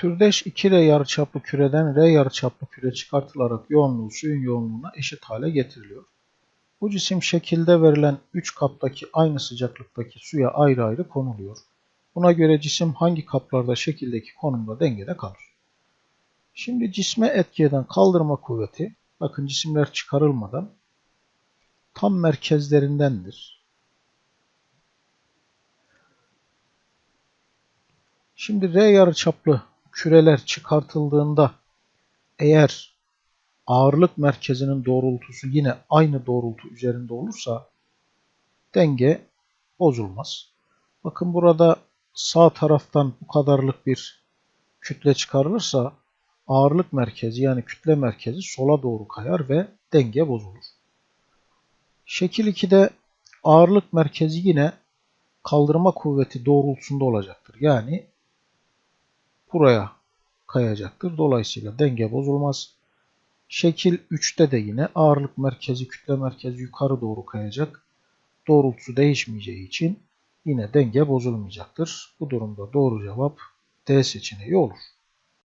Türdeş 2R yarıçaplı küreden R yarıçaplı küre çıkartılarak yoğunluğu suyun yoğunluğuna eşit hale getiriliyor. Bu cisim şekilde verilen 3 kaptaki aynı sıcaklıktaki suya ayrı ayrı konuluyor. Buna göre cisim hangi kaplarda şekildeki konumda dengede kalır? Şimdi cisme etki eden kaldırma kuvveti, bakın cisimler çıkarılmadan tam merkezlerindendir. Şimdi R yarıçaplı küreler çıkartıldığında eğer ağırlık merkezinin doğrultusu yine aynı doğrultu üzerinde olursa denge bozulmaz. Bakın burada sağ taraftan bu kadarlık bir kütle çıkarılırsa ağırlık merkezi yani kütle merkezi sola doğru kayar ve denge bozulur. Şekil 2'de ağırlık merkezi yine kaldırma kuvveti doğrultusunda olacaktır. Yani buraya kayacaktır. Dolayısıyla denge bozulmaz. Şekil 3'te de yine ağırlık merkezi, kütle merkezi yukarı doğru kayacak. Doğrultusu değişmeyeceği için yine denge bozulmayacaktır. Bu durumda doğru cevap D seçeneği olur.